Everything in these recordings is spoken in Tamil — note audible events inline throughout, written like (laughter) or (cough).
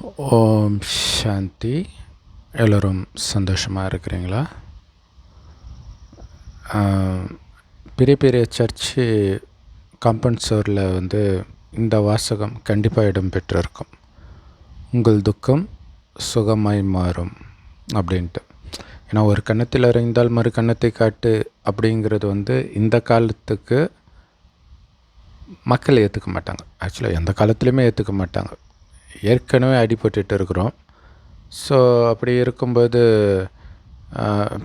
ஓம் சாந்தி. எல்லோரும் சந்தோஷமாக இருக்கிறீங்களா? பெரிய பெரிய சர்ச்சு கம்பன்சோரில் வந்து இந்த வாசகம் கண்டிப்பாக இடம்பெற்றிருக்கும் உங்கள் துக்கம் சுகமாய் மாறும் அப்படின்ட்டு. ஏன்னா ஒரு கன்னத்தில் அறிந்தால் மறு கன்னத்தை காட்டு அப்படிங்கிறது வந்து இந்த காலத்துக்கு மக்கள் ஏற்றுக்க மாட்டாங்க. ஆக்சுவலாக எந்த காலத்துலேயுமே ஏற்றுக்க மாட்டாங்க. ஏற்கனவே அடிபட்டுட்டு இருக்கிறோம். ஸோ அப்படி இருக்கும்போது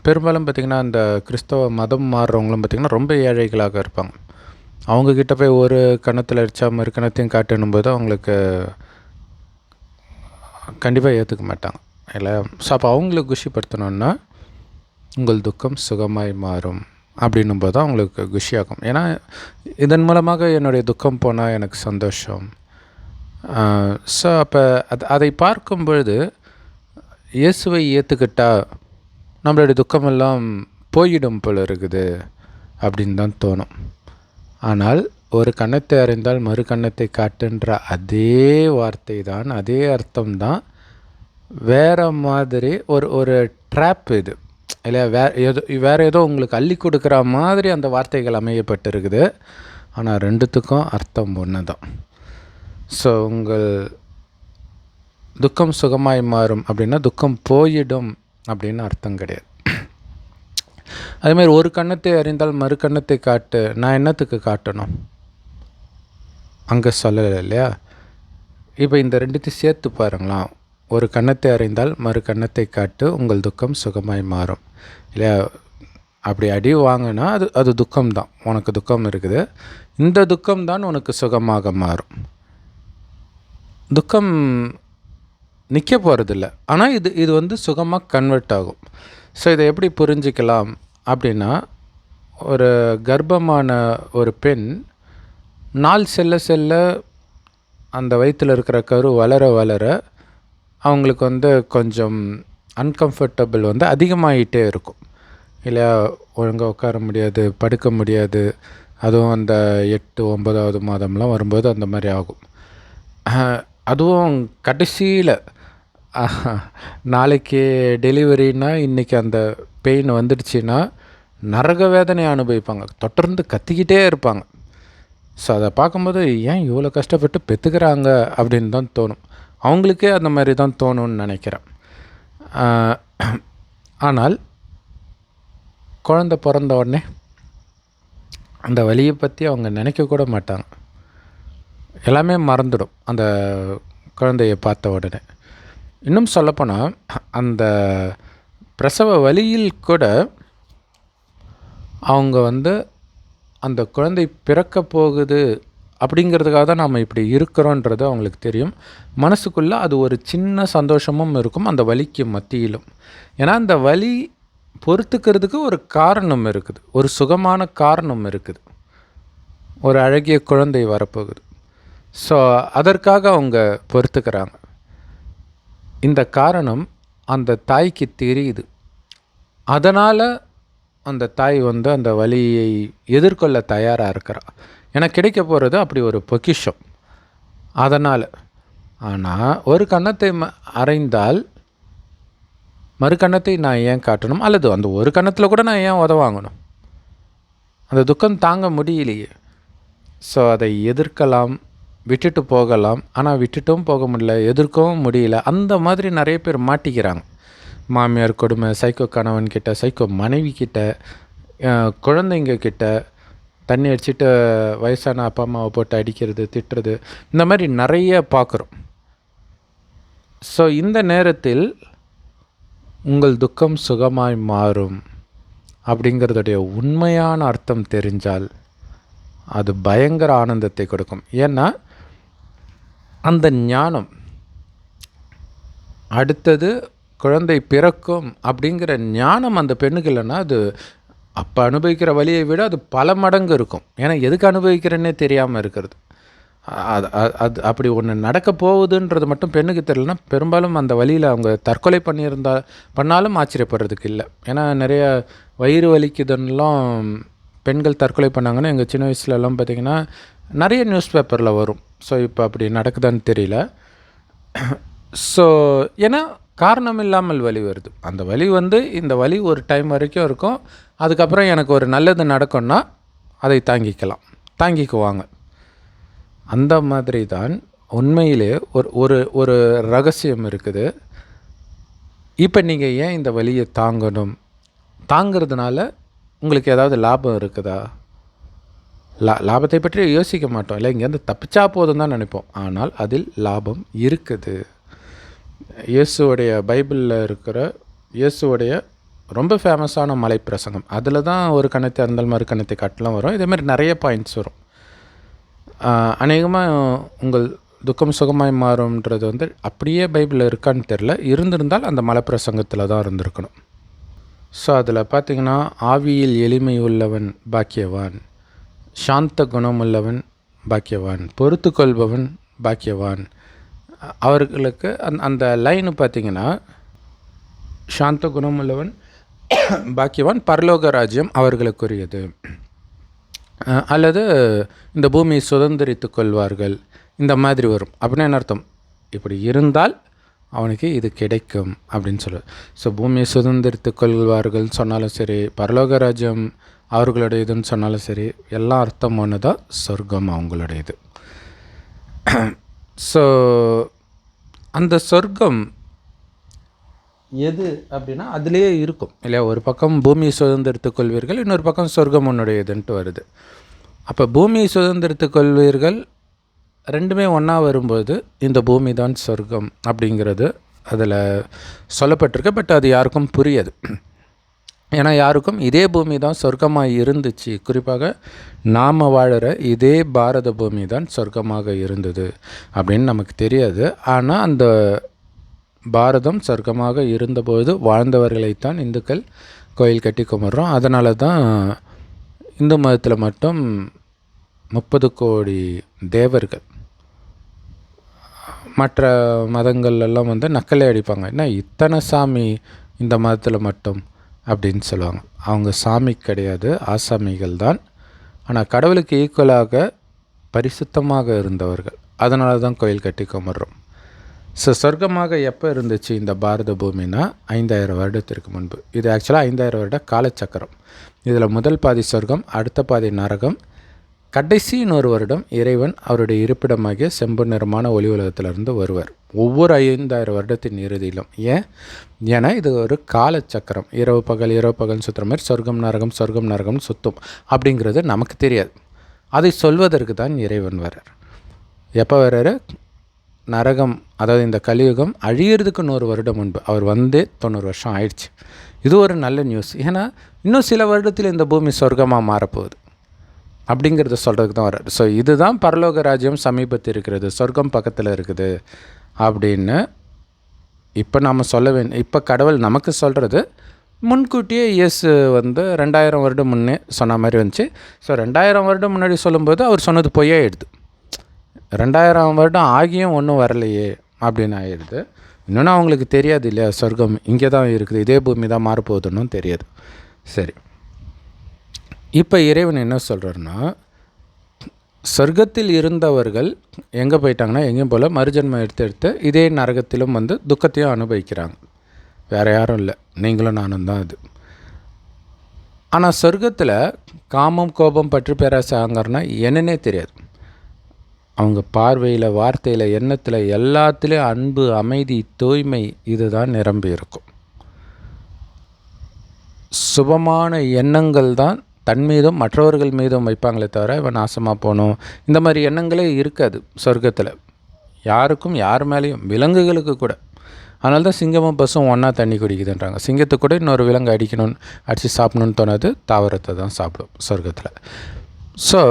பெரும்பாலும் பார்த்திங்கன்னா அந்த கிறிஸ்தவ மதம் மாறுறவங்களும் பார்த்திங்கன்னா ரொம்ப ஏழைகளாக இருப்பாங்க. அவங்கக்கிட்ட போய் ஒரு கணத்தில் அடித்தா மறு கணத்தையும் காட்டணும் போது அவங்களுக்கு கண்டிப்பாக ஏற்றுக்க மாட்டாங்க. இல்லை? ஸோ அப்போ அவங்களுக்கு குஷிப்படுத்தணுன்னா உங்கள் துக்கம் சுகமாய் மாறும் அப்படின்னும் போது தான் அவங்களுக்கு குஷியாகும். ஏன்னா இதன் மூலமாக என்னுடைய துக்கம் போனால் எனக்கு சந்தோஷம். ஸோ அப்போ அது அதை பார்க்கும் பொழுது இயேசுவை ஏற்றுக்கிட்டா நம்மளுடைய துக்கமெல்லாம் போயிடும் போல இருக்குது அப்படின்னு தான் தோணும். ஆனால் ஒரு கன்னத்தை அறிந்தால் மறு கன்னத்தை காட்டுன்ற அதே வார்த்தை தான் அதே அர்த்தம் தான் வேறு மாதிரி ஒரு ஒரு ட்ராப் இது. இல்லையா வே ஏதோ வேறு ஏதோ உங்களுக்கு அள்ளி கொடுக்குற மாதிரி அந்த வார்த்தைகள் அமையப்பட்டிருக்குது. ஆனால் ரெண்டுத்துக்கும் அர்த்தம் ஒன்று தான் ஸோ உங்கள் துக்கம் சுகமாய் மாறும் அப்படின்னா துக்கம் போயிடும் அப்படின்னு அர்த்தம் கிடையாது. அதேமாதிரி ஒரு கன்னத்தை அறிந்தால் மறு கன்னத்தை காட்டு. நான் என்னத்துக்கு காட்டணும்? அங்கே சொல்லலை இல்லையா? இப்போ இந்த ரெண்டுத்தையும் சேர்த்து பாருங்களாம் ஒரு கன்னத்தை அறிந்தால் மறு கன்னத்தை காட்டு. உங்கள் துக்கம் சுகமாய் மாறும். இல்லையா? அப்படி அடி வாங்கினா அது அது துக்கம்தான். உனக்கு துக்கம் இருக்குது. இந்த துக்கம் தான் உனக்கு சுகமாக மாறும். துக்கம் நிற்க போகிறதில்ல ஆனால் இது இது வந்து சுகமாக கன்வெர்ட் ஆகும். ஸோ இதை எப்படி புரிஞ்சிக்கலாம் அப்படின்னா ஒரு கர்ப்பமான ஒரு பெண் நாள் செல்ல செல்ல அந்த வயிற்றில் இருக்கிற கரு வளர வளர அவங்களுக்கு வந்து கொஞ்சம் அன்கம்ஃபர்டபுள் வந்து அதிகமாகிட்டே இருக்கும். இல்லையா? ஒழுங்காக உட்கார முடியாது படுக்க முடியாது. அதுவும் அந்த எட்டு ஒன்பதாவது மாதம்லாம் வரும்போது அந்த மாதிரி ஆகும். அதுவும் கடைசியில் நாளைக்கு டெலிவரின்னா இன்றைக்கி அந்த பெயின் வந்துடுச்சுன்னா நரக வேதனை அனுபவிப்பாங்க. தொடர்ந்து கத்திக்கிட்டே இருப்பாங்க. ஸோ அதை பார்க்கும்போது ஏன் இவ்வளோ கஷ்டப்பட்டு பெற்றுக்கிறாங்க அப்படின்னு தான் தோணும். அவங்களுக்கே அந்த மாதிரி தான் தோணும்னு நினைக்கிறேன். ஆனால் குழந்த பிறந்த உடனே அந்த வழியை பற்றி அவங்க நினைக்கக்கூட மாட்டாங்க. எல்லாமே மறந்துடும் அந்த குழந்தைய பார்த்த உடனே. இன்னும் சொல்லப்போனால் அந்த பிரசவ வழியில் கூட அவங்க வந்து அந்த குழந்தை பிறக்க போகுது அப்படிங்கிறதுக்காக தான் நாம் இப்படி இருக்கிறோன்றது அவங்களுக்கு தெரியும். மனசுக்குள்ளே அது ஒரு சின்ன சந்தோஷமும் இருக்கும் அந்த வலிக்கு மத்தியிலும். ஏன்னா அந்த வலி பொறுத்துக்கிறதுக்கு ஒரு காரணம் இருக்குது ஒரு சுகமான காரணம் இருக்குது. ஒரு அழகிய குழந்தை வரப்போகுது. ஸோ அதற்காக அவங்க பொறுத்துக்கிறாங்க. இந்த காரணம் அந்த தாய்க்கு தெரியுது. அதனால் அந்த தாய் வந்து அந்த வழியை எதிர்கொள்ள தயாராக இருக்கிறா. எனக்கு கிடைக்க போகிறது அப்படி ஒரு பொக்கிஷம். அதனால். ஆனால் ஒரு கன்னத்தை ம அறைந்தால் மறு கன்னத்தை நான் ஏன் காட்டணும்? அல்லது அந்த ஒரு கன்னத்தில் கூட நான் ஏன் உதவாங்கணும் அந்த துக்கம் தாங்க முடியலையே. ஸோ அதை எதிர்க்கலாம். விட்டுட்டு போகலாம். ஆனால் விட்டுட்டும் போக முடியல எதிர்க்கவும் முடியல. அந்த மாதிரி நிறைய பேர் மாட்டிக்கிறாங்க. மாமியார் கொடுமை சைக்கோ கணவன் கிட்ட சைக்கோ மனைவி கிட்ட குழந்தைங்க கிட்ட தண்ணி அடிச்சுட்டு வயசான அப்பா அம்மாவை போட்டு அடிக்கிறது திட்டுறது இந்த மாதிரி நிறைய பார்க்குறோம் ஸோ இந்த நேரத்தில் உங்கள் துக்கம் சுகமாய் மாறும் அப்படிங்கிறதுடைய உண்மையான அர்த்தம் தெரிஞ்சால் அது பயங்கர ஆனந்தத்தை கொடுக்கும். ஏன்னா அந்த ஞானம் அடுத்தது குழந்தை பிறக்கும் அப்படிங்கிற ஞானம் அந்த பெண்ணுக்கு இல்லைன்னா அது அப்போ அனுபவிக்கிற வழியை விட அது பல மடங்கு இருக்கும். ஏன்னா எதுக்கு அனுபவிக்கிறேன்னே தெரியாமல் இருக்கிறது. அது அது அப்படி ஒன்று நடக்க போகுதுன்றது மட்டும் பெண்ணுக்கு தெரியலனா பெரும்பாலும் அந்த வழியில் அவங்க தற்கொலை பண்ணியிருந்தா பண்ணாலும் ஆச்சரியப்படுறதுக்கு இல்லை. ஏன்னா நிறைய வயிறு வலிக்குதுன்னெலாம் பெண்கள் தற்கொலை பண்ணாங்கன்னா எங்கள் சின்ன வயசுலலாம் பார்த்திங்கன்னா நிறைய நியூஸ் பேப்பரில் வரும். ஸோ இப்போ அப்படி நடக்குதான்னு தெரியல. ஸோ ஏன்னா காரணம் இல்லாமல் வலி வருது. அந்த வலி வந்து இந்த வலி ஒரு டைம் வரைக்கும் இருக்கும். அதுக்கப்புறம் எனக்கு ஒரு நல்லது நடக்கும்னா அதை தாங்கிக்கலாம். தாங்கிக்குவாங்க. அந்த மாதிரி தான் உண்மையிலே ஒரு ஒரு ஒரு ரகசியம் இருக்குது. இப்போ நீங்கள் ஏன் இந்த வழியை தாங்கணும்? தாங்கிறதுனால உங்களுக்கு ஏதாவது லாபம் இருக்குதா? லா லாபத்தை பற்றி யோசிக்க மாட்டோம். இல்லை இங்கேருந்து தப்பிச்சா போதும் தான் நினைப்போம். ஆனால் அதில் லாபம் இருக்குது. இயேசுவுடைய பைபிளில் இருக்கிற இயேசுவோடைய ரொம்ப ஃபேமஸான மலை பிரசங்கம் அதில் தான் ஒரு கணத்தை இருந்தால் மறு கணத்தை கட்டலாம் வரும். இதேமாதிரி நிறைய பாயிண்ட்ஸ் வரும். அநேகமாக உங்கள் துக்கம் சுகமாய் மாறும்ன்றது வந்து அப்படியே பைபிளில் இருக்கான்னு தெரில இருந்திருந்தால் அந்த மலை பிரசங்கத்தில் தான் இருந்திருக்கணும். ஸோ அதில் பார்த்திங்கன்னா ஆவியில் எளிமை உள்ளவன் பாக்கியவான். சாந்த குணமுள்ளவன் பாக்கியவான். பொறுத்து கொள்பவன் பாக்கியவான். அவர்களுக்கு அந் அந்த லைனு பார்த்திங்கன்னா சாந்த குணமுள்ளவன் (coughs) பாக்கியவான் பரலோக ராஜ்யம் அவர்களுக்குரியது. அல்லது இந்த பூமியை சுதந்திரித்து கொள்வார்கள். இந்த மாதிரி வரும். அப்படின்னு என்ன அர்த்தம்? இப்படி இருந்தால் அவனுக்கு இது கிடைக்கும் அப்படின்னு சொல்லுவார் ஸோ பூமியை சுதந்திரித்து கொள்வார்கள் சொன்னாலும் சரி பரலோக ராஜ்யம் அவர்களுடையதுன்னு சொன்னாலும் சரி எல்லாம் அர்த்தம் ஒன்று தான் சொர்க்கம் அவங்களுடையது. (clears throat) ஸோ அந்த சொர்க்கம் எது அப்படின்னா அதுலேயே இருக்கும் இல்லையா? ஒரு பக்கம் பூமியை சுதந்திரத்து கொள்வீர்கள் இன்னொரு பக்கம் சொர்க்கம் உன்னுடையதுன்ட்டு வருது. அப்போ பூமியை சுதந்திரத்து கொள்வீர்கள் ரெண்டுமே ஒன்றா வரும்போது இந்த பூமி தான் சொர்க்கம் அப்படிங்கிறது அதில் சொல்லப்பட்டிருக்கு பட் அது யாருக்கும் புரியாது. ஏன்னா யாருக்கும் இதே பூமி தான் சொர்க்கமாக இருந்துச்சு. குறிப்பாக நாம் வாழுற இதே பாரத பூமி தான் சொர்க்கமாக இருந்தது அப்படின்னு நமக்கு தெரியாது. ஆனால் அந்த பாரதம் சொர்க்கமாக இருந்தபோது வாழ்ந்தவர்களைத்தான் இந்துக்கள் கோயில் கட்டி கும்பிட்றோம். அதனால தான் இந்து மதத்தில் மட்டும் முப்பது கோடி தேவர்கள் மற்ற மதங்கள்லாம் வந்து நக்கலே அடிப்பாங்க. என்ன இத்தனை சாமி இந்த மதத்தில் மட்டும்? அப்படின்னு சொல்லுவாங்க. அவங்க சாமி கிடையாது ஆசாமிகள் தான். ஆனால் கடவுளுக்கு ஈக்குவலாக பரிசுத்தமாக இருந்தவர்கள். அதனால தான் கோயில் கட்டி கும்பிட்றோம். ஸோ சொர்க்கமாக எப்போ இருந்துச்சு இந்த பாரத பூமினா? ஐந்தாயிரம் வருடத்திற்கு முன்பு. இது ஆக்சுவலாக ஐந்தாயிரம் வருட காலச்சக்கரம். இதில் முதல் பாதி சொர்க்கம் அடுத்த பாதி நரகம் கடைசி இன்னொரு வருடம் இறைவன் அவருடைய இருப்பிடமாகிய செம்பு நிறமான ஒளி உலகத்திலிருந்து வருவார். ஒவ்வொரு ஐந்தாயிரம் வருடத்தின் இறுதியிலும் ஏன்? ஏன்னா இது ஒரு காலச்சக்கரம். இரவு பகல் இரவு பகல் சுற்றுற மாதிரி சொர்க்கம் நரகம் சொர்க்கம் நரகம் சுத்தும் அப்படிங்கிறது நமக்கு தெரியாது. அதை சொல்வதற்கு தான் இறைவன் வரார் எப்போ வர்றாரு? நரகம் அதாவது இந்த கலியுகம் அழியிறதுக்கு நூறு வருடம் முன்பு. அவர் வந்து தொண்ணூறு வருஷம் ஆயிடுச்சு. இது ஒரு நல்ல நியூஸ் ஏன்னா இன்னும் சில வருடத்தில் இந்த பூமி சொர்க்கமாக மாறப்போகுது. அப்படிங்கிறத சொல்கிறதுக்கு தான் வர்றார். ஸோ இதுதான் பரலோக ராஜ்யம் சமீபத்தில் இருக்கிறது சொர்க்கம் பக்கத்தில் இருக்குது அப்படின்னு இப்போ நாம் சொல்ல வேண்டிய இப்போ கடவுள் நமக்கு சொல்கிறது முன்கூட்டியே இயேசு வந்து ரெண்டாயிரம் வருடம் முன்னே சொன்ன மாதிரி வந்துச்சு. ஸோ ரெண்டாயிரம் வருடம் முன்னாடி சொல்லும்போது அவர் சொன்னது பொய்யே ஆயிடுது. ரெண்டாயிரம் வருடம் ஆகியும் ஒன்றும் வரலையே அப்படின்னு ஆயிடுது. இன்னொன்று அவங்களுக்கு தெரியாது இல்லையா சொர்க்கம் இங்கே தான் இருக்குது இதே பூமி தான் மாறப்போகுதுன்னு தெரியாது. சரி. இப்போ இறைவன் என்ன சொல்கிறாருன்னா சொர்க்கத்தில் இருந்தவர்கள் எங்கே போயிட்டாங்கன்னா எங்கேயும் போல் மறுஜன்மம் எடுத்து எடுத்து இதே நரகத்திலும் வந்து துக்கத்தையும் அனுபவிக்கிறாங்க. வேறு யாரும் இல்லை. நீங்களும் நானும் தான் அது. ஆனால் சொர்க்கத்தில் காமம் கோபம் பற்று பேராசாங்கிறனா என்னன்னே தெரியாது. அவங்க பார்வையில் வார்த்தையில் எண்ணத்தில் எல்லாத்துலேயும் அன்பு அமைதி தூய்மை இதுதான் நிரம்பி இருக்கும். சுபமான எண்ணங்கள் தான் தன் மீதும் மற்றவர்கள் மீதும் வைப்பாங்களே தவிர இவன் நாசமாக போகணும் இந்த மாதிரி எண்ணங்களே இருக்காது சொர்க்கத்தில். யாருக்கும் யார் மேலேயும் விலங்குகளுக்கு கூட. அதனால தான் சிங்கமும் பஸ்ஸும் ஒன்றா தண்ணி குடிக்குதுன்றாங்க. சிங்கத்தை கூட இன்னொரு விலங்கு அடிக்கணும்னு அடித்து சாப்பிடணும்னு தோணாது தாவரத்தை தான் சாப்பிடும் சொர்க்கத்தில். ஸோ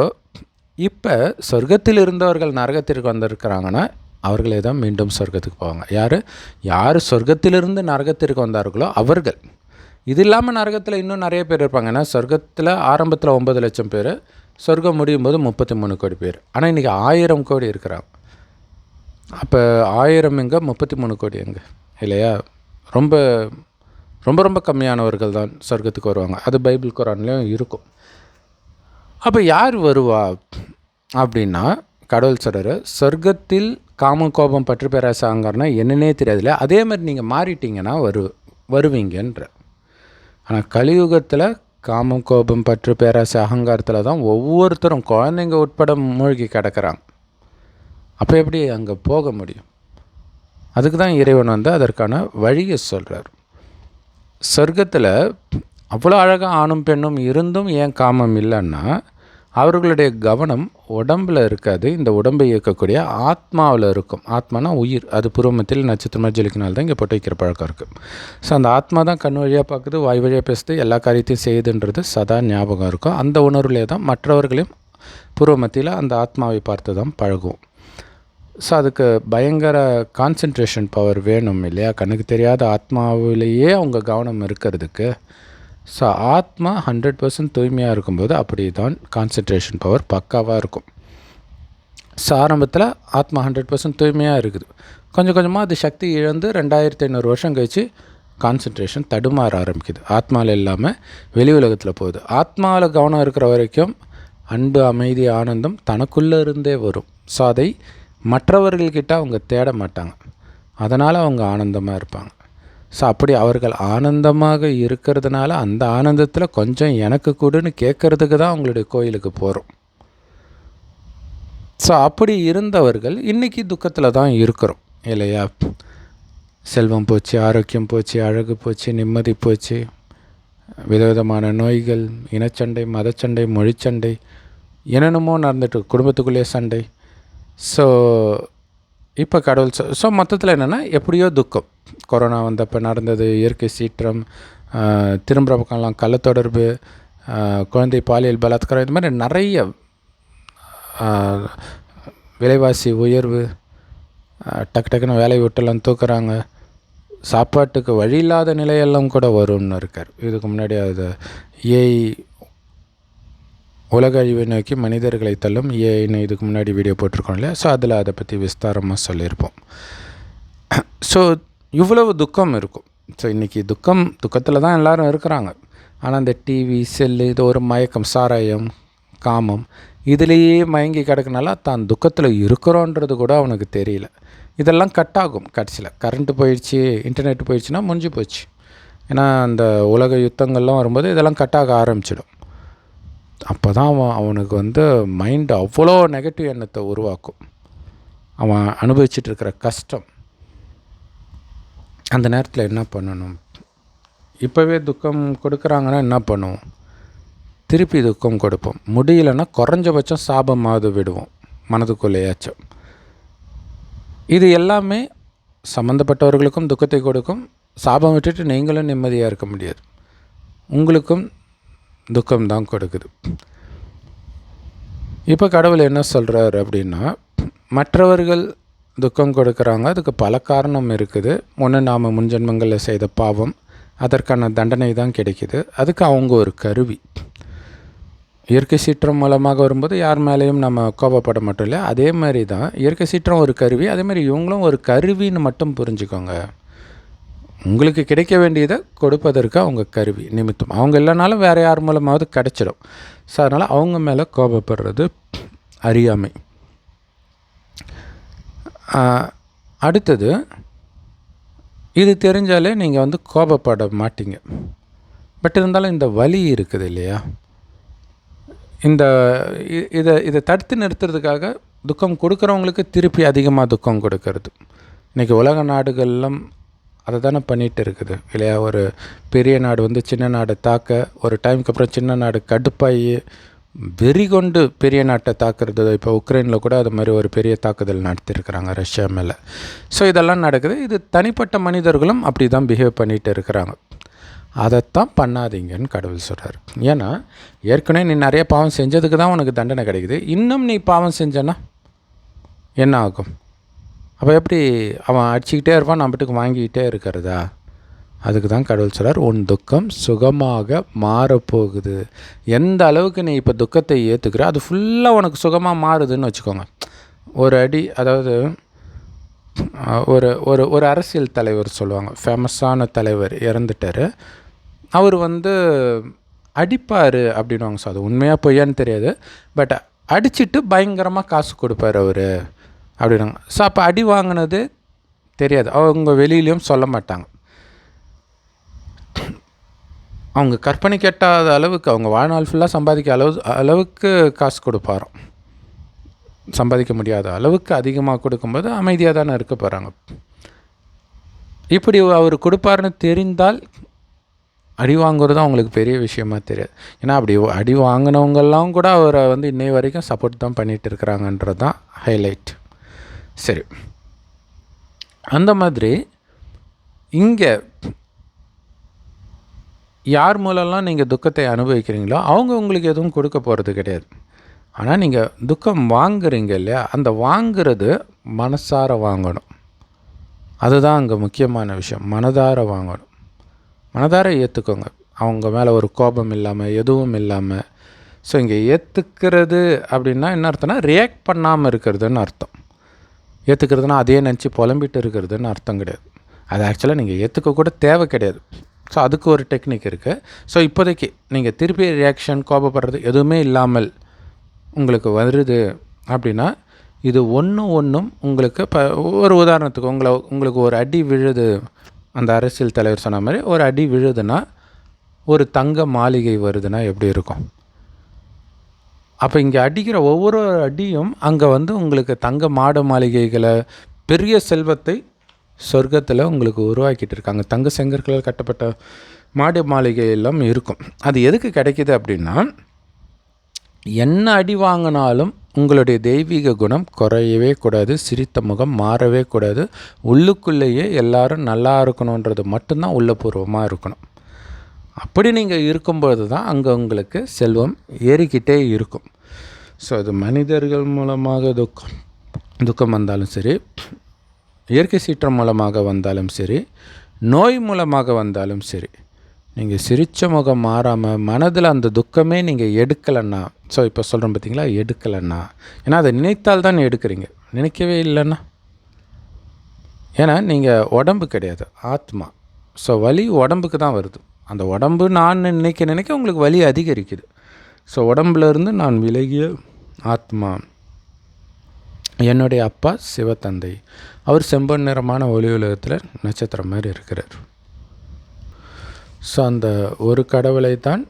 இப்போ சொர்க்கத்தில் இருந்தவர்கள் நரகத்திற்கு வந்திருக்கிறாங்கன்னா அவர்களே தான் மீண்டும் சொர்க்கத்துக்கு போவாங்க. யார்? யார் சொர்க்கத்திலிருந்து நரகத்திற்கு வந்தார்களோ அவர்கள். இது இல்லாமல் நரகத்தில் இன்னும் நிறைய பேர் இருப்பாங்க. ஏன்னா சொர்க்கத்தில் ஆரம்பத்தில் ஒன்பது லட்சம் பேர் சொர்க்கம் முடியும் போது முப்பத்தி மூணு கோடி பேர். ஆனால் இன்றைக்கி ஆயிரம் கோடி இருக்கிறாங்க. அப்போ ஆயிரம் எங்கே முப்பத்தி மூணு கோடி எங்கே? இல்லையா? ரொம்ப ரொம்ப ரொம்ப கம்மியானவர்கள் தான் சொர்க்கத்துக்கு வருவாங்க. அது பைபிள் குரான்லேயும் இருக்கும். அப்போ யார் வருவா? அப்படின்னா கடவுள் சொல்கிறார் சொர்க்கத்தில் காமம் கோபம் பற்று பேராசாங்கன்னா என்னன்னே தெரியாதுல்ல. அதே மாதிரி நீங்கள் மாறிட்டீங்கன்னா வரு வருவீங்கன்ற. ஆனால் கலியுகத்தில் காமம் கோபம் பற்று பேராசை அகங்காரத்தில் தான் ஒவ்வொருத்தரும் குழந்தைங்க உட்பட மூழ்கி கிடக்கிறாங்க. அப்போ எப்படி அங்கே போக முடியும்? அதுக்கு தான் இறைவன் வந்து அதற்கான வழியை சொல்கிறார் சொர்க்கத்தில் அவ்வளோ அழகாக ஆணும் பெண்ணும் இருந்தும் ஏன் காமம் இல்லைன்னா அவர்களுடைய கவனம் உடம்பில் இருக்காது. இந்த உடம்பை இயக்கக்கூடிய ஆத்மாவில் இருக்கும். ஆத்மானா உயிர். அது பூர்வமத்தில் நட்சத்திரமாக ஜொலிக்கினால தான் இங்கே பொட்டு வைக்கிற பழக்கம் இருக்குது ஸோ அந்த ஆத்மா தான் கண் வழியாக பார்க்குது வாய் வழியாக பேசுது எல்லா காரியத்தையும் செய்யுதுன்றது சதா ஞாபகம் இருக்கும். அந்த உணர்வுலேயே தான் மற்றவர்களையும் பூர்வமத்தியில் அந்த ஆத்மாவை பார்த்து தான் பழகும் ஸோ அதுக்கு பயங்கர கான்சன்ட்ரேஷன் பவர் வேணும் இல்லையா? கண்ணுக்கு தெரியாத ஆத்மாவிலேயே அவங்க கவனம் இருக்கிறதுக்கு ஸோ ஆத்மா ஹண்ட்ரட் பர்சன்ட் தூய்மையாக இருக்கும்போது அப்படி தான் கான்சன்ட்ரேஷன் பவர் பக்காவாக இருக்கும். ஸோ ஆரம்பத்தில் ஆத்மா ஹண்ட்ரட் பர்சன்ட் தூய்மையாக இருக்குது. கொஞ்சம் கொஞ்சமாக அது சக்தி இழந்து ரெண்டாயிரத்தி ஐநூறு வருஷம் கழித்து கான்சன்ட்ரேஷன் தடுமாற ஆரம்பிக்குது. ஆத்மாவில் இல்லாமல் வெளி உலகத்தில் போகுது. ஆத்மாவில் கவனம் இருக்கிற வரைக்கும் அன்பு அமைதி ஆனந்தம் தனக்குள்ளே இருந்தே வரும். ஸோ அதை மற்றவர்கள்கிட்ட அவங்க தேட மாட்டாங்க. அதனால் அவங்க ஆனந்தமாக இருப்பாங்க. ஸோ அப்படி அவர்கள் ஆனந்தமாக இருக்கிறதுனால அந்த ஆனந்தத்தில் கொஞ்சம் எனக்கு கொடுன்னு கேட்குறதுக்கு தான் அவங்களுடைய கோயிலுக்கு போகிறோம் ஸோ அப்படி இருந்தவர்கள் இன்றைக்கி துக்கத்தில் தான் இருக்கிறோம் இல்லையா? செல்வம் போச்சு ஆரோக்கியம் போச்சு அழகு போச்சு நிம்மதி போச்சு விதவிதமான நோய்கள் இனச்சண்டை மதச்சண்டை மொழிச்சண்டை என்னென்னமோ நடந்துட்டு குடும்பத்துக்குள்ளேயே சண்டை. ஸோ இப்போ கடவுள் ஸோ ஸோ மொத்தத்தில் என்னென்னா எப்படியோ துக்கம். கொரோனா வந்தப்போ நடந்தது இயற்கை சீற்றம் திரும்புகிற பக்கம்லாம் கள்ளத்தொடர்பு குழந்தை பாலியல் பலாத்காரம் இது மாதிரி நிறைய விலைவாசி உயர்வு டக்கு டக்குன்னு வேலை விட்டெல்லாம் தூக்குறாங்க. சாப்பாட்டுக்கு வழி இல்லாத நிலையெல்லாம் கூட வரும்னு இருக்கார். இதுக்கு முன்னாடி அது ஏஐ உலக அழிவை நோக்கி மனிதர்களை தள்ளும் ஏன்னு இதுக்கு முன்னாடி வீடியோ போட்டிருக்கோம் இல்லையா ஸோ அதில் அதை பற்றி விஸ்தாரமாக சொல்லியிருப்போம். ஸோ இவ்வளவு துக்கம் இருக்கும். ஸோ இன்றைக்கி துக்கம் துக்கத்தில் தான் எல்லோரும் இருக்கிறாங்க. ஆனால் அந்த டிவி செல்லு இது ஒரு மயக்கம் சாராயம் காமம் இதுலேயே மயங்கி கிடக்குனால தான் துக்கத்தில் இருக்கிறோன்றது கூட அவனுக்கு தெரியல. இதெல்லாம் கட் ஆகும் கடைசியில். கரண்ட்டு போயிடுச்சு இன்டர்நெட் போயிடுச்சுன்னா முடிஞ்சு போச்சு. ஏன்னா அந்த உலக யுத்தங்கள்லாம் வரும்போது இதெல்லாம் கட் ஆக ஆரம்பிச்சிடும். அப்போ தான் அவன் அவனுக்கு வந்து மைண்டு அவ்வளோ நெகட்டிவ் எண்ணத்தை உருவாக்கும். அவன் அனுபவிச்சுட்டு இருக்கிற கஷ்டம். அந்த நேரத்தில் என்ன பண்ணணும்? இப்போவே துக்கம் கொடுக்குறாங்கன்னா என்ன பண்ணுவோம்? திருப்பி துக்கம் கொடுப்போம். முடியலன்னா குறைஞ்சபட்சம் சாபமாவது விடுவோம். மனதுக்குள்ளேயாச்சும். இது எல்லாமே சம்மந்தப்பட்டவர்களுக்கும் துக்கத்தை கொடுக்கும். சாபம் விட்டுட்டு நீங்களும் நிம்மதியாக இருக்க முடியாது. உங்களுக்கும் துக்கம் தான் கொடுக்குது. இப்போ கடவுள் என்ன சொல்கிறார் அப்படின்னா மற்றவர்கள் துக்கம் கொடுக்குறாங்க அதுக்கு பல காரணம் இருக்குது. ஒன்று நாம் முன்ஜென்மங்களில் செய்த பாவம் அதற்கான தண்டனை தான் கிடைக்கிது. அதுக்கு அவங்க ஒரு கருவி. இயற்கை சீற்றம் மூலமாக வரும்போது யார் மேலேயும் நம்ம கோபப்பட மட்டும் இல்லை அதே மாதிரி தான் இயற்கை சீற்றம் ஒரு கருவி அதே மாதிரி இவங்களும் ஒரு கருவின்னு மட்டும் புரிஞ்சுக்கோங்க. உங்களுக்கு கிடைக்க வேண்டியதை கொடுப்பதற்கு அவங்க கருவி நிமித்தம். அவங்க இல்லைனாலும் வேறு யார் மூலமாவது கிடச்சிடும். ஸோ அதனால் அவங்க மேலே கோபப்படுறது அறியாமை. அடுத்தது இது தெரிஞ்சாலே நீங்கள் வந்து கோபப்பட மாட்டீங்க. பட் இருந்தாலும் இந்த வலி இருக்குது இல்லையா? இந்த இதை இதை தடுத்து நிறுத்துறதுக்காக துக்கம் கொடுக்குறவங்களுக்கு திருப்பி அதிகமாக துக்கம் கொடுக்கறது. இன்றைக்கி உலக நாடுகளிலும் அதை தானே பண்ணிகிட்டு இருக்குது இல்லையா? ஒரு பெரிய நாடு வந்து சின்ன நாடை தாக்க ஒரு டைமுக்கு அப்புறம் சின்ன நாடு கடுப்பாகி வெறி கொண்டு பெரிய நாட்டை தாக்குறது. இப்போ உக்ரைனில் கூட அது மாதிரி ஒரு பெரிய தாக்குதல் நடத்திருக்கிறாங்க ரஷ்யா மேலே. ஸோ இதெல்லாம் நடக்குது. இது தனிப்பட்ட மனிதர்களும் அப்படி தான் பிஹேவ் பண்ணிகிட்டு இருக்கிறாங்க அதைத்தான் பண்ணாதீங்கன்னு கடவுள் சொல்கிறார் ஏன்னா ஏற்கனவே நீ நிறைய பாவம் செஞ்சதுக்கு தான் உனக்கு தண்டனை கிடைக்குது. இன்னும் நீ பாவம் செஞ்சனா என்ன ஆகும்? அப்போ எப்படி அவன் அடிச்சுக்கிட்டே இருப்பான் நம்மட்டுக்கு வாங்கிக்கிட்டே இருக்கிறதா? அதுக்கு தான் கடவுள் சொல்கிறார் உன் துக்கம் சுகமாக மாறப்போகுது. எந்த அளவுக்கு நீ இப்போ துக்கத்தை ஏற்றுக்கிற அது ஃபுல்லாக உனக்கு சுகமாக மாறுதுன்னு வச்சுக்கோங்க. ஒரு அடி அதாவது ஒரு ஒரு ஒரு அரசியல் தலைவர் சொல்லுவாங்க ஃபேமஸான தலைவர் இறந்துட்டார். அவர் வந்து அடிப்பார் அப்படின்வாங்க சார் அது உண்மையாக பொய்யான்னு தெரியாது. பட் அடிச்சுட்டு பயங்கரமாக காசு கொடுப்பார் அவர். அப்படின்னாங்க ஸோ அப்போ அடி வாங்கினது தெரியாது. அவங்க வெளியிலையும் சொல்ல மாட்டாங்க. அவங்க கற்பனை கெட்டாத அளவுக்கு அவங்க வாழ்நாள் ஃபுல்லாக சம்பாதிக்க அளவு அளவுக்கு காசு கொடுப்பாராம். சம்பாதிக்க முடியாத அளவுக்கு அதிகமாக கொடுக்கும்போது அமைதியாக தானே இருக்க போகிறாங்க இப்படி அவர் கொடுப்பாருன்னு தெரிந்தால் அடி வாங்குறது அவங்களுக்கு பெரிய விஷயமா தெரியாது. ஏன்னா அப்படி அடி வாங்கினவங்கெல்லாம் கூட அவரை வந்து இன்னை வரைக்கும் சப்போர்ட் தான் பண்ணிகிட்டு இருக்கிறாங்கன்றது தான் ஹைலைட் சரி. அந்த மாதிரி இங்கே யார் மூலம்லாம் நீங்கள் துக்கத்தை அனுபவிக்கிறீங்களோ அவங்க உங்களுக்கு எதுவும் கொடுக்க போகிறது கிடையாது. ஆனால் நீங்கள் துக்கம் வாங்குறீங்க இல்லையா? அந்த வாங்கிறது மனசார வாங்கணும். அதுதான் அங்கே முக்கியமான விஷயம். மனதார வாங்கணும். மனதார ஏற்றுக்கோங்க அவங்க மேலே ஒரு கோபம் இல்லாமல் எதுவும் இல்லாமல். ஸோ இங்கே ஏற்றுக்கிறது அப்படின்னா என்ன அர்த்தம்னா ரியாக்ட் பண்ணாமல் இருக்கிறதுன்னு அர்த்தம். ஏற்றுக்கிறதுனா அதே நினச்சி புலம்பிட்டு இருக்கிறதுன்னு அர்த்தம் கிடையாது. அது ஆக்சுவலாக நீங்கள் ஏற்றுக்க கூட தேவை கிடையாது. ஸோ அதுக்கு ஒரு டெக்னிக் இருக்குது ஸோ இப்போதைக்கு நீங்கள் திருப்பி ரியாக்ஷன் கோபப்படுறது எதுவுமே இல்லாமல் உங்களுக்கு வருது அப்படின்னா இது ஒன்று ஒன்றும் உங்களுக்கு இப்போ ஒரு உதாரணத்துக்கு உங்களை உங்களுக்கு ஒரு அடி விழுது. அந்த அரசியல் தலைவர் சொன்ன மாதிரி ஒரு அடி விழுதுன்னா ஒரு தங்க மாளிகை வருதுன்னா எப்படி இருக்கும்? அப்போ இங்கே அடிக்கிற ஒவ்வொரு அடியும் அங்கே வந்து உங்களுக்கு தங்க மாட மாளிகைகளை பெரிய செல்வத்தை சொர்க்கத்தில் உங்களுக்கு உருவாக்கிட்டு இருக்காங்க. தங்க செங்கற்களால் கட்டப்பட்ட மாடு மாளிகை எல்லாம் இருக்கும். அது எதுக்கு கிடைக்கிது அப்படின்னா என்ன அடி வாங்கினாலும் உங்களுடைய தெய்வீக குணம் குறையவே கூடாது சிரித்த முகம் மாறவே கூடாது உள்ளுக்குள்ளேயே எல்லாரும் நல்லா இருக்கணுன்றது மட்டும்தான் உள்ளபூர்வமாக இருக்கணும். அப்படி நீங்கள் இருக்கும்போது தான் அங்கே உங்களுக்கு செல்வம் ஏறிக்கிட்டே இருக்கும். ஸோ அது மனிதர்கள் மூலமாக துக்கம். துக்கம் வந்தாலும் சரி இயற்கை சீற்றம் மூலமாக வந்தாலும் சரி நோய் மூலமாக வந்தாலும் சரி நீங்கள் சிரித்த முகம் மாறாமல் மனதில் அந்த துக்கமே நீங்கள் எடுக்கலைன்னா ஸோ இப்போ சொல்கிறோம் பார்த்தீங்களா எடுக்கலைன்னா ஏன்னா அதை நினைத்தால் தான் எடுக்கிறீங்க. நினைக்கவே இல்லைன்னா. ஏன்னா நீங்கள் உடம்பு கிடையாது ஆத்மா. ஸோ வலி உடம்புக்கு தான் வருது. அந்த உடம்பு நான் நினைக்க நினைக்க உங்களுக்கு வலி அதிகரிக்குது. ஸோ உடம்புலேருந்து நான் விலகிய ஆத்மா என்னுடைய அப்பா சிவத்தந்தை. அவர் செம்பன் நிறமான ஒளி உலகத்தில் நட்சத்திரம் மாதிரி இருக்கிறார். ஸோ அந்த ஒரு கடவுளை தான்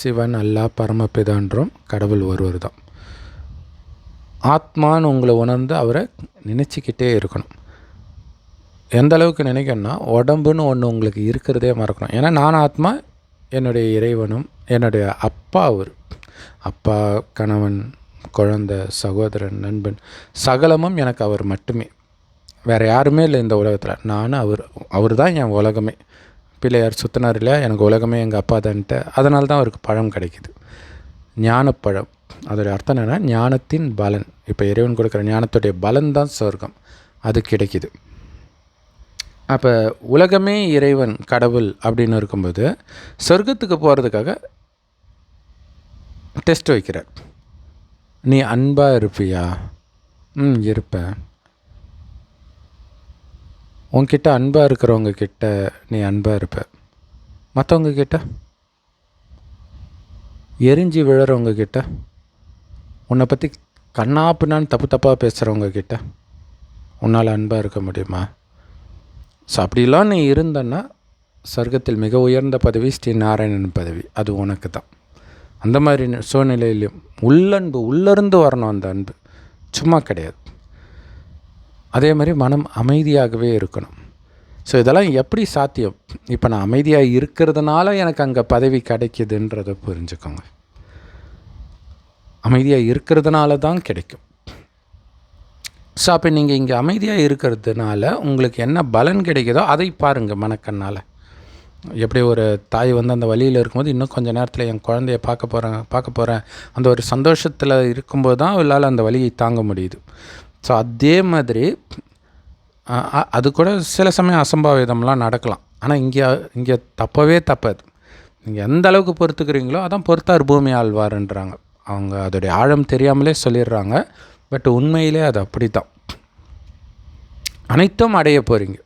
சிவன் அல்லா பரமபிதான்றோம் கடவுள் ஒருவர் தான். ஆத்மான்னு உங்களை உணர்ந்து அவரை நினச்சிக்கிட்டே இருக்கணும். எந்த அளவுக்கு நினைக்கணும்னா உடம்புன்னு ஒன்று உங்களுக்கு இருக்கிறதே மறக்கணும். ஏன்னா நான் ஆத்மா என்னுடைய இறைவனும் என்னுடைய அப்பா அவர் அப்பா கணவன் குழந்த சகோதரன் நண்பன் சகலமும் எனக்கு அவர் மட்டுமே. வேறு யாருமே இல்லை இந்த உலகத்தில். நான் அவர் அவர் தான் என் உலகமே. பிள்ளையார் சுத்தினார் இல்லையா? எனக்கு உலகமே எங்கள் அப்பா தான்ட்டு. அதனால தான் அவருக்கு பழம் கிடைக்கிது. ஞானப்பழம். அதோடைய அர்த்தம் என்னென்னா ஞானத்தின் பலன். இப்போ இறைவன் கொடுக்குற ஞானத்துடைய பலன் தான் சொர்க்கம். அது கிடைக்கிது. அப்போ உலகமே இறைவன் கடவுள் அப்படின்னு இருக்கும்போது சொர்க்கத்துக்கு போகிறதுக்காக டெஸ்ட் வைக்கிறார். நீ அன்பாக இருப்பியா? ம் இருப்பேன். உன்கிட்ட அன்பாக இருக்கிறவங்க கிட்ட நீ அன்பாக இருப்ப. மற்றவங்க கிட்ட? எரிஞ்சு விழுறவங்க கிட்ட? உன்னை பற்றி கண்ணாப்புனான்னு தப்பு தப்பாக பேசுகிறவங்க கிட்ட? உன்னால் அன்பாக இருக்க முடியுமா? ஸோ அப்படிலாம் நீ இருந்தன்னா சொர்க்கத்தில் மிக உயர்ந்த பதவி ஸ்ரீ நாராயணன் பதவி. அது உனக்கு தான். அந்த மாதிரி சூழ்நிலையிலையும் உள்ளன்பு உள்ளிருந்து வரணும் அந்த அன்பு. சும்மா கிடையாது. அதே மாதிரி மனம் அமைதியாகவே இருக்கணும். ஸோ இதெல்லாம் எப்படி சாத்தியம்? இப்போ நான் அமைதியாக இருக்கிறதுனால எனக்கு அங்கே பதவி கிடைக்குதுன்றதை புரிஞ்சுக்கோங்க. அமைதியாக இருக்கிறதுனால தான் கிடைக்கும். ஸோ அப்போ நீங்கள் இங்கே அமைதியாக இருக்கிறதுனால உங்களுக்கு என்ன பலன் கிடைக்குதோ அதை பாருங்கள் மனக்கண்ணால். எப்படி ஒரு தாய் வந்து அந்த வழியில் இருக்கும்போது இன்னும் கொஞ்சம் நேரத்தில் என் குழந்தைய பார்க்க போகிறேன் பார்க்க போகிறேன் அந்த ஒரு சந்தோஷத்தில் இருக்கும்போது தான் அவளால் அந்த வழியை தாங்க முடியுது. ஸோ அதே மாதிரி அது கூட சில சமயம் அசம்பாவிதம்லாம் நடக்கலாம். ஆனால் இங்கே இங்கே தப்பவே தப்பாது. நீங்கள் எந்த அளவுக்கு பொறுத்துக்கிறீங்களோ அதான் பொறுத்தார் பூமி ஆழ்வார்ன்றாங்க. அவங்க அதோடைய ஆழம் தெரியாமலே சொல்லிடுறாங்க. பட் உண்மையிலே அது அப்படி தான் அனைத்தும் அடைய போகிறீங்க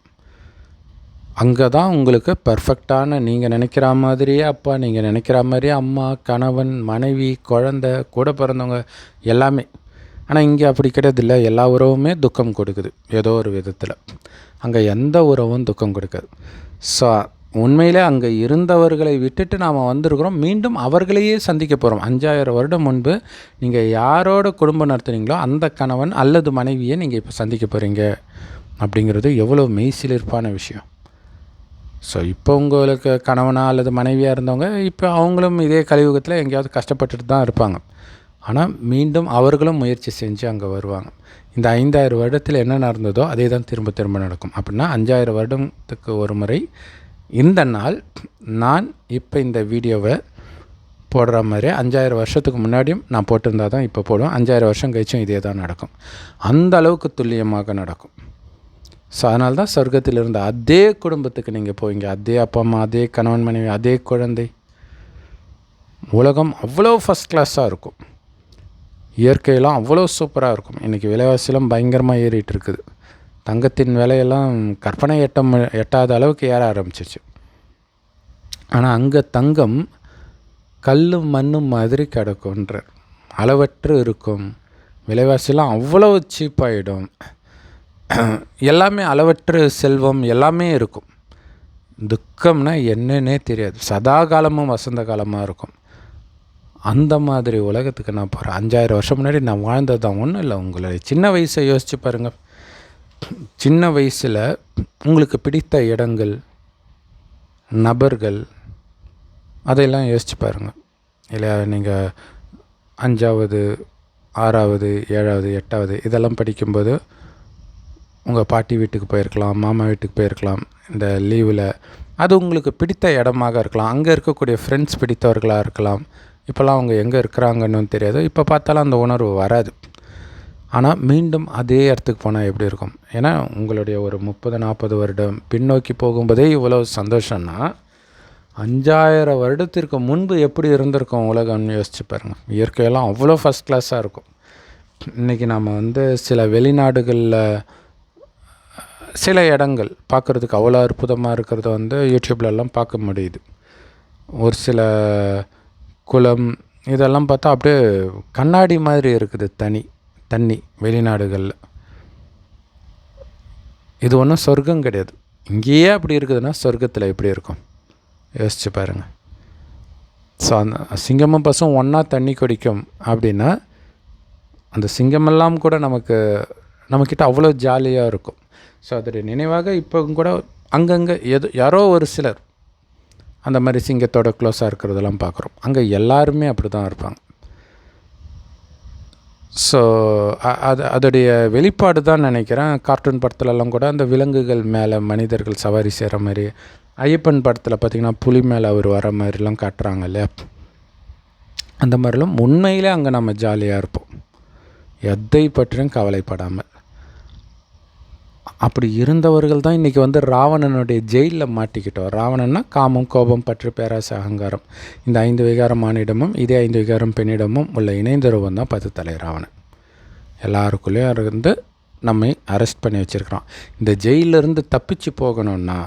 அங்கே தான் உங்களுக்கு பர்ஃபெக்டான நீங்கள் நினைக்கிற மாதிரியே அப்பா நீங்கள் நினைக்கிற மாதிரியே அம்மா கணவன் மனைவி குழந்த கூட பிறந்தவங்க எல்லாமே. ஆனால் இங்கே அப்படி கிடையாது இல்லை எல்லா உறவுமே துக்கம் கொடுக்குது. ஏதோ ஒரு விதத்தில். அங்கே எந்த உறவும் துக்கம் கொடுக்காது. ஸோ உண்மையிலே அங்கே இருந்தவர்களை விட்டுட்டு நாம் வந்திருக்கிறோம். மீண்டும் அவர்களையே சந்திக்க போகிறோம் அஞ்சாயிரம் வருடம் முன்பு நீங்கள் யாரோட குடும்பம் நடத்துனீங்களோ அந்த கணவன் அல்லது மனைவியை நீங்கள் இப்போ சந்திக்க போகிறீங்க அப்படிங்கிறது எவ்வளோ மெய்சிலிருப்பான விஷயம். ஸோ இப்போ உங்களுக்கு கணவனாக அல்லது மனைவியாக இருந்தவங்க இப்போ அவங்களும் இதே கலியுகத்தில் எங்கேயாவது கஷ்டப்பட்டுட்டு தான் இருப்பாங்க. ஆனால் மீண்டும் அவர்களும் முயற்சி செஞ்சு அங்கே வருவாங்க. இந்த ஐந்தாயிரம் வருடத்தில் என்ன நடந்ததோ அதே தான் திரும்ப திரும்ப நடக்கும். அப்படின்னா அஞ்சாயிரம் வருடத்துக்கு ஒரு முறை இந்த நாள் நான் இப்போ இந்த வீடியோவை போடுற மாதிரி அஞ்சாயிரம் வருஷத்துக்கு முன்னாடியும் நான் போட்டிருந்தா தான் இப்போ போடுவேன். அஞ்சாயிரம் வருஷம் கழிச்சும் இதே தான் நடக்கும். அந்த அளவுக்கு துல்லியமாக நடக்கும். ஸோ அதனால தான் சொர்க்கத்தில் இருந்த அதே குடும்பத்துக்கு நீங்கள் போவீங்க. அதே அப்பா அம்மா அதே கணவன் மனைவி அதே குழந்தை. உலகம் அவ்வளோ ஃபஸ்ட் கிளாஸாக இருக்கும். இயற்கையெல்லாம் அவ்வளோ சூப்பராக இருக்கும். இன்றைக்கி விலைவாசிலாம் பயங்கரமாக ஏறிட்டு இருக்குது. தங்கத்தின் விலையெல்லாம் கற்பனை எட்டம் எட்டாத அளவுக்கு ஏற ஆரம்பிச்சிச்சு ஆனால் அங்கே தங்கம் கல்லும் மண்ணும் மாதிரி கிடக்குன்ற அளவற்று இருக்கும். விலைவாசிலாம் அவ்வளோ சீப்பாயிடும் எல்லாமே அளவற்று செல்வம் எல்லாமே இருக்கும். துக்கம்னா என்னன்னே தெரியாது. சதா காலமும் வசந்த காலமாக இருக்கும். அந்த மாதிரி உலகத்துக்கு நான் போகிறேன் அஞ்சாயிரம் வருஷம் முன்னாடி நான் வாழ்ந்தது தான் ஒன்றும் இல்லை உங்களுடைய சின்ன வயசை யோசிச்சு பாருங்கள் சின்ன வயசில் உங்களுக்கு பிடித்த இடங்கள் நபர்கள் அதையெல்லாம் யோசிச்சு பாருங்கள் இல்லையா நீங்கள் அஞ்சாவது ஆறாவது ஏழாவது எட்டாவது இதெல்லாம் படிக்கும்போது உங்கள் பாட்டி வீட்டுக்கு போயிருக்கலாம் மாமா வீட்டுக்கு போயிருக்கலாம் இந்த லீவில் அது உங்களுக்கு பிடித்த இடமாக இருக்கலாம். அங்கே இருக்கக்கூடிய ஃப்ரெண்ட்ஸ் பிடித்தவர்களாக இருக்கலாம். இப்போல்லாம் அவங்க எங்கே இருக்கிறாங்கன்னு தெரியாது. இப்போ பார்த்தாலும் அந்த உணர்வு வராது. ஆனால் மீண்டும் அதே இடத்துக்கு போனால் எப்படி இருக்கும்? ஏன்னா உங்களுடைய ஒரு முப்பது நாற்பது வருடம் பின்னோக்கி போகும்போதே இவ்வளோ சந்தோஷம்னா அஞ்சாயிரம் வருடத்திற்கு முன்பு எப்படி இருந்திருக்கும் உலகம்னு யோசிச்சு பாருங்கள் இயற்கையெல்லாம் அவ்வளோ ஃபஸ்ட் கிளாஸாக இருக்கும். இன்றைக்கி நம்ம வந்து சில வெளிநாடுகளில் சில இடங்கள் பார்க்குறதுக்கு அவ்வளோ அற்புதமாக இருக்கிறத வந்து யூடியூப்லலாம் பார்க்க முடியுது. ஒரு சில குளம் இதெல்லாம் பார்த்தா அப்படியே கண்ணாடி மாதிரி இருக்குது தனி. தண்ணி வெளிநாடுகளில் இது ஒன்றும் சொர்க்கம் கிடையாது. இங்கேயே அப்படி இருக்குதுன்னா சொர்க்கத்தில் எப்படி இருக்கும்? யோசிச்சு பாருங்கள் ஸோ அந்த சிங்கமும் பசும் ஒன்றா தண்ணி குடிக்கும் அப்படின்னா அந்த சிங்கமெல்லாம் கூட நமக்கு நம்மக்கிட்ட அவ்வளோ ஜாலியாக இருக்கும். ஸோ அதோடைய நினைவாக இப்போ கூட அங்கங்கே எது யாரோ ஒரு சிலர் அந்த மாதிரி சிங்கத்தோட க்ளோஸாக இருக்கிறதெல்லாம் பார்க்குறோம். அங்கே எல்லாருமே அப்படி தான் இருப்பாங்க. ஸோ அது அதோடைய வெளிப்பாடு தான் நினைக்கிறேன். கார்ட்டூன் படத்துலலாம் கூட அந்த விலங்குகள் மேலே மனிதர்கள் சவாரி செய்கிற மாதிரி ஐயப்பன் படத்தில் பார்த்திங்கன்னா புலி மேலே அவர் வர மாதிரிலாம் காட்டுறாங்க இல்லையா? அந்த மாதிரிலாம் உண்மையிலே அங்கே நம்ம ஜாலியாக இருப்போம். எதை பற்றியும் கவலைப்படாமல் அப்படி இருந்தவர்கள் தான் இன்றைக்கி வந்து ராவணனுடைய ஜெயிலில் மாட்டிக்கிட்டோம். ராவணன்னா காமம் கோபம் பற்று பேராசை அகங்காரம். இந்த ஐந்து விகாரம் மானிடமும் இதே ஐந்து விகாரம் பெண்ணிடமும் உள்ள இணைந்தருவம் தான் பத்து தலை ராவணன். எல்லாருக்குள்ளேயும் இருந்து நம்மை அரெஸ்ட் பண்ணி வச்சுருக்கிறான். இந்த ஜெயிலிருந்து தப்பிச்சு போகணுன்னா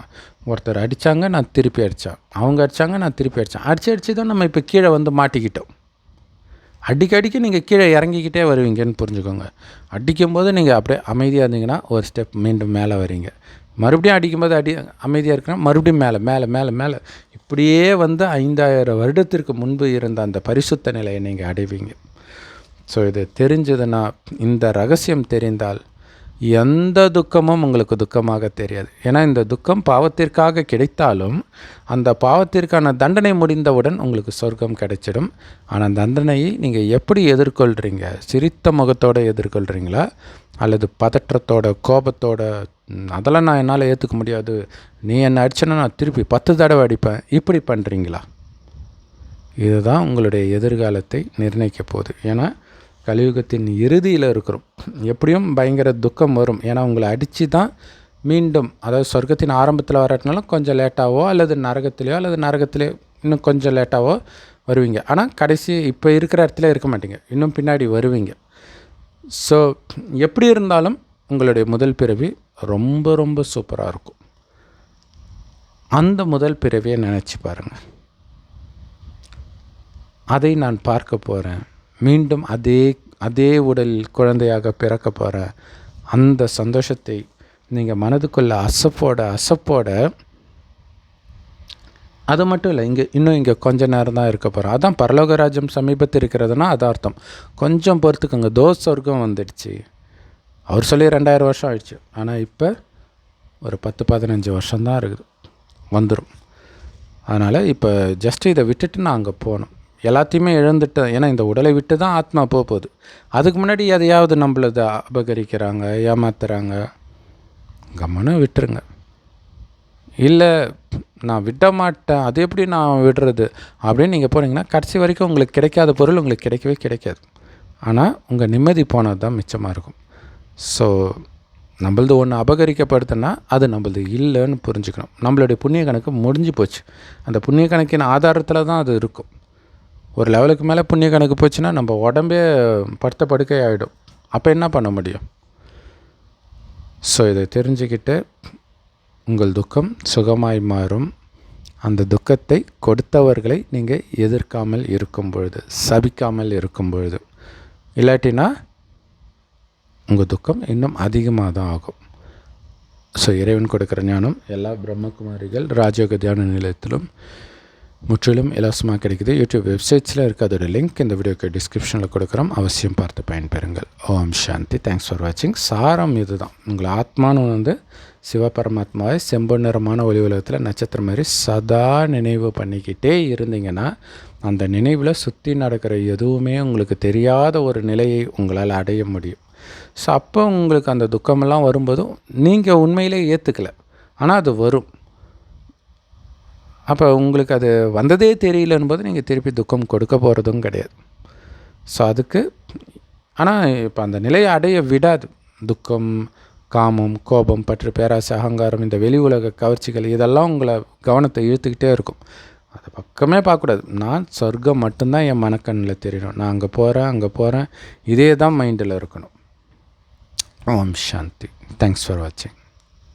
ஒருத்தர் அடித்தாங்க நான் திருப்பி அடித்தேன் அவங்க அடித்தாங்க நான் திருப்பி அடித்தேன் அடித்து அடித்து தான் நம்ம இப்போ கீழே வந்து மாட்டிக்கிட்டோம். அடிக்கடிக்கு நீங்கள் கீழே இறங்கிக்கிட்டே வருவீங்கன்னு புரிஞ்சுக்கோங்க. அடிக்கும்போது நீங்கள் அப்படியே அமைதியாக இருந்தீங்கன்னா ஒரு ஸ்டெப் மீண்டும் மேலே வரீங்க மறுபடியும் அடிக்கும்போது அடி அமைதியாக இருக்குன்னா மறுபடியும் மேலே மேலே மேலே மேலே. இப்படியே வந்து ஐந்தாயிரம் வருடத்திற்கு முன்பு இருந்த அந்த பரிசுத்த நிலையை நீங்கள் அடைவீங்க. ஸோ இது தெரிஞ்சதுன்னா இந்த ரகசியம் தெரிந்தால் எந்த துக்கமும் உங்களுக்கு துக்கமாக தெரியாது. ஏன்னா இந்த துக்கம் பாவத்திற்காக கிடைத்தாலும் அந்த பாவத்திற்கான தண்டனை முடிந்தவுடன் உங்களுக்கு சொர்க்கம் கிடைச்சிடும். ஆனால் தண்டனையை நீங்கள் எப்படி எதிர்கொள்கிறீங்க சிரித்த முகத்தோடு எதிர்கொள்கிறீங்களா அல்லது பதற்றத்தோட கோபத்தோட அதெல்லாம் நான் என்னால் ஏற்றுக்க முடியாது. நீ என்னை அடிச்சேன்னா நான் திருப்பி பத்து தடவை அடிப்பேன். இப்படி பண்ணுறீங்களா இதுதான் உங்களுடைய எதிர்காலத்தை நிர்ணயிக்க போகுது. ஏன்னா கலியுகத்தின் இறுதியில் இருக்கிறோம். எப்படியும் பயங்கர துக்கம் வரும். ஏன்னா உங்களை அடித்து தான் மீண்டும் அதாவது சொர்க்கத்தின் ஆரம்பத்தில் வரட்டினாலும் கொஞ்சம் லேட்டாவோ அல்லது நரகத்திலையோ அல்லது நரகத்திலே இன்னும் கொஞ்சம் லேட்டாவோ வருவீங்க. ஆனால் கடைசி இப்போ இருக்கிற இடத்துல இருக்க மாட்டீங்க. இன்னும் பின்னாடி வருவீங்க. ஸோ எப்படி இருந்தாலும் உங்களுடைய முதல் பிறவி ரொம்ப ரொம்ப சூப்பராக இருக்கும். அந்த முதல் பிறவியை நினச்சி பாருங்கள் அதை நான் பார்க்க போகிறேன் மீண்டும் அதே அதே உடலில் குழந்தையாக பிறக்க போகிற அந்த சந்தோஷத்தை நீங்கள் மனதுக்குள்ளே அசப்போட அசப்போட அது மட்டும் இல்லை இங்கே இன்னும் இங்கே கொஞ்ச நேரம் தான் இருக்க போகிறோம் அதான் பரலோகராஜ்யம் சமீபத்தில் இருக்கிறதுனா அது அர்த்தம். கொஞ்சம் பொறுத்துக்கோங்க தோஸ் சொர்க்கம் வந்துடுச்சு. அவர் சொல்லி ரெண்டாயிரம் வருஷம் ஆயிடுச்சு. ஆனால் இப்போ ஒரு பத்து பதினஞ்சு வருஷம்தான் இருக்குது. வந்துடும் அதனால் இப்போ ஜஸ்ட் இதை விட்டுட்டு நான் அங்கே போகணும். எல்லாத்தையுமே இழந்துட்டு ஏன்னா இந்த உடலை விட்டு தான் ஆத்மா போக போகுது. அதுக்கு முன்னாடி எதையாவது நம்மளது அபகரிக்கிறாங்க ஏமாத்துறாங்க கம்மனு விட்டுருங்க. இல்லை நான் விட மாட்டேன் அது எப்படி நான் விடுறது அப்படின்னு நீங்கள் போனீங்கன்னா கடைசி வரைக்கும் உங்களுக்கு கிடைக்காத பொருள் உங்களுக்கு கிடைக்கவே கிடைக்காது. ஆனால் உங்கள் நிம்மதி போனது தான் மிச்சமாக இருக்கும். ஸோ நம்மளது ஒன்று அபகரிக்கப்படுதுன்னா அது நம்மளது இல்லைன்னு புரிஞ்சுக்கணும். நம்மளுடைய புண்ணிய கணக்கு முடிஞ்சு போச்சு. அந்த புண்ணிய கணக்கின் ஆதாரத்தில் தான் அது இருக்கும். ஒரு லெவலுக்கு மேலே புண்ணிய கணக்கு போச்சுன்னா நம்ம உடம்பே படுத்த படுக்கை ஆகிடும் அப்போ என்ன பண்ண முடியும்? ஸோ இதை தெரிஞ்சுக்கிட்டு உங்கள் துக்கம் சுகமாய் மாறும். அந்த துக்கத்தை கொடுத்தவர்களை நீங்கள் எதிர்க்காமல் இருக்கும் பொழுது சபிக்காமல் இருக்கும் பொழுது. இல்லாட்டினா உங்கள் துக்கம் இன்னும் அதிகமாக தான் ஆகும். ஸோ இறைவன் கொடுக்குற ஞானம் எல்லா பிரம்மகுமாரிகள் ராஜயோக தியான நிலையத்திலும் முற்றிலும் இலவசமாக கிடைக்குது. யூடியூப் வெப்சைட்ஸில் இருக்குது அதோட லிங்க் இந்த வீடியோக்கு டிஸ்கிரிப்ஷனில் கொடுக்குறோம். அவசியம் பார்த்து பயன்பெறுங்கள். ஓம் சாந்தி. தேங்க்ஸ் ஃபார் வாட்சிங் சாரம் இதுதான். உங்கள் ஆத்மானு வந்து சிவபரமாத்மாவை செம்பு நிறமான ஒளி உலகத்தில் நட்சத்திரம் மாதிரி சதா நினைவு பண்ணிக்கிட்டே இருந்தீங்கன்னா அந்த நினைவில் சுற்றி நடக்கிற எதுவுமே உங்களுக்கு தெரியாத ஒரு நிலையை உங்களால் அடைய முடியும். ஸோ அப்போ உங்களுக்கு அந்த துக்கமெல்லாம் வரும்போதும் நீங்கள் உண்மையிலே ஏற்றுக்கலை ஆனால் அது வரும். அப்போ உங்களுக்கு அது வந்ததே தெரியலன்னு போது நீங்கள் திருப்பி துக்கம் கொடுக்க போகிறதும் கிடையாது. ஸோ அதுக்கு ஆனால் இப்போ அந்த நிலையை அடைய விடாது. துக்கம் காமம் கோபம் பற்று பேராசை அகங்காரம் இந்த வெளி உலக கவர்ச்சிகள் இதெல்லாம் உங்களை கவனத்தை இழுத்துக்கிட்டே இருக்கும். அதை பக்கமே பார்க்கக்கூடாது. நான் சொர்க்கம் மட்டும்தான் என் மனக்கண்ணில் தெரியணும் நான் அங்கே போகிறேன் அங்கே போகிறேன் இதே தான் மைண்டில் இருக்கணும். ஓம் சாந்தி. தேங்க்ஸ் ஃபார் வாட்சிங்